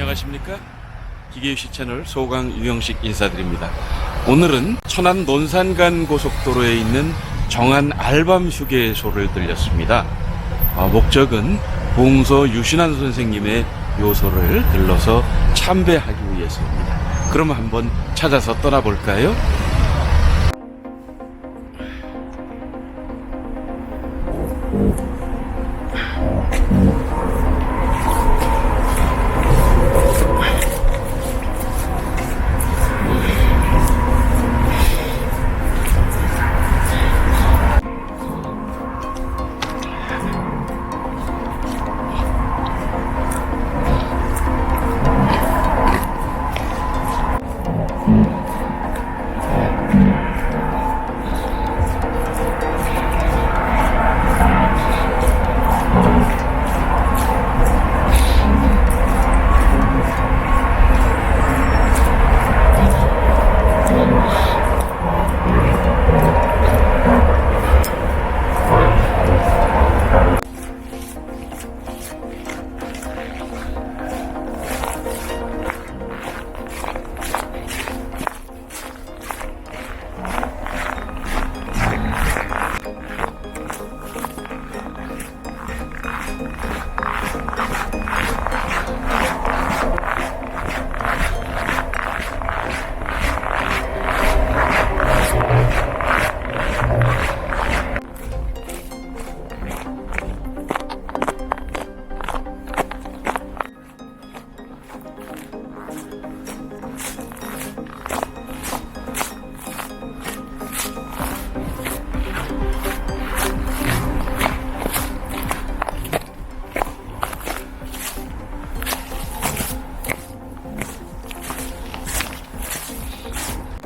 안녕하십니까? 기계유시 채널 소강 유영식 인사드립니다. 오늘은 천안 논산간 고속도로에 있는 정안 알밤 휴게소를 들렸습니다. 어, 목적은 봉서 유신환 선생님의 묘소를 들러서 참배하기 위해서입니다. 그럼 한번 찾아서 떠나볼까요?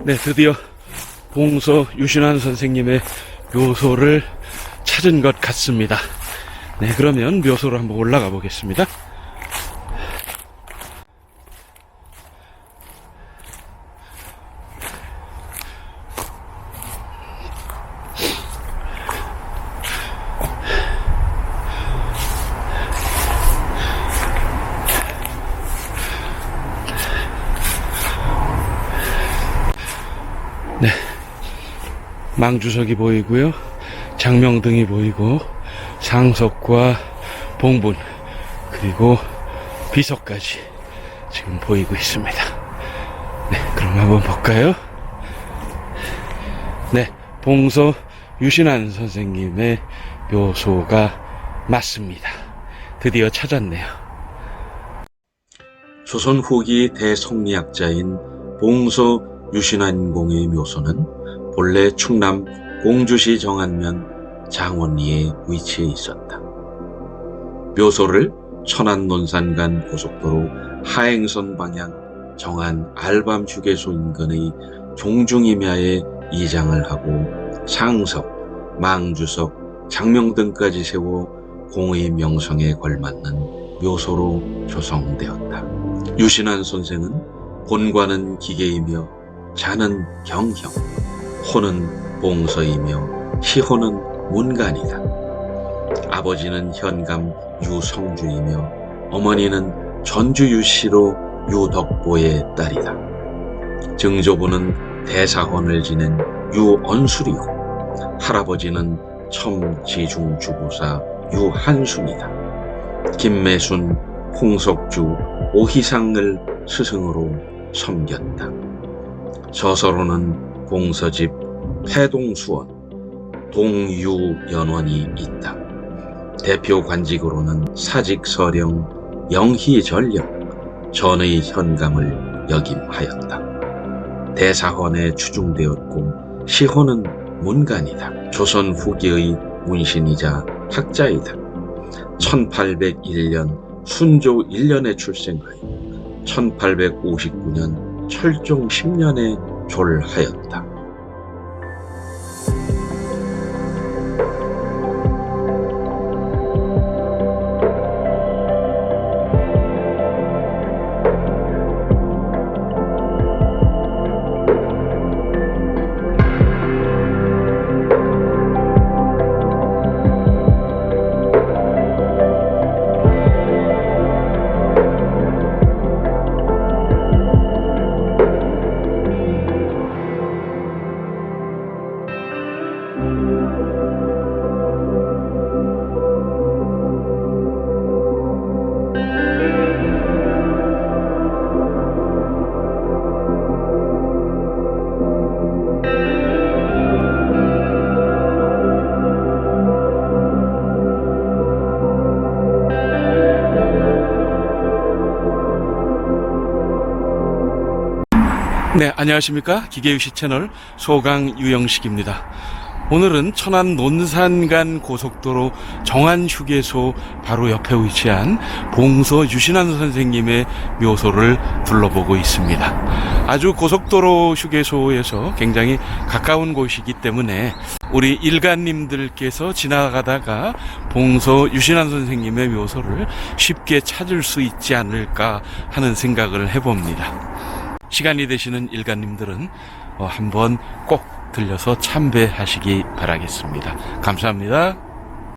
네, 드디어 봉서 유신환 선생님의 묘소를 찾은 것 같습니다. 네, 그러면 묘소로 한번 올라가 보겠습니다. 망주석이 보이고요. 장명등이 보이고 상석과 봉분 그리고 비석까지 지금 보이고 있습니다. 네, 그럼 한번 볼까요? 네, 봉서 유신환 선생님의 묘소가 맞습니다. 드디어 찾았네요. 조선 후기 대성리학자인 봉서 유신환 공의 묘소는 본래 충남 공주시 정안면 장원리에 위치해 있었다. 묘소를 천안 논산 간 고속도로 하행선 방향 정안 알밤 휴게소 인근의 종중임야에 이장을 하고 상석, 망주석, 장명 등까지 세워 공의 명성에 걸맞는 묘소로 조성되었다. 유신한 선생은 본관은 기계이며 자는 경형, 호는 봉서이며 시호는 문간이다. 아버지는 현감 유성주이며 어머니는 전주유씨로 유덕보의 딸이다. 증조부는 대사헌을 지낸 유언술이고 할아버지는 첨지중주보사 유한순이다. 김매순, 홍석주, 오희상을 스승으로 섬겼다. 저서로는 봉서집 태동수원, 동유연원이 있다. 대표 관직으로는 사직서령, 영희전령, 전의 현감을 역임하였다. 대사헌에 추중되었고 시호는 문간이다. 조선 후기의 문신이자 학자이다. 1801년 순조 1년에 출생하여 1859년 철종 10년에 졸하였다. 네, 안녕하십니까. 기계유시 채널 소강 유영식입니다. 오늘은 천안 논산간 고속도로 정안 휴게소 바로 옆에 위치한 봉서 유신환 선생님의 묘소를 둘러보고 있습니다. 아주 고속도로 휴게소에서 굉장히 가까운 곳이기 때문에 우리 일가님들께서 지나가다가 봉서 유신환 선생님의 묘소를 쉽게 찾을 수 있지 않을까 하는 생각을 해봅니다. 시간이 되시는 일가님들은 어, 한번 꼭 들려서 참배하시기 바라겠습니다. 감사합니다.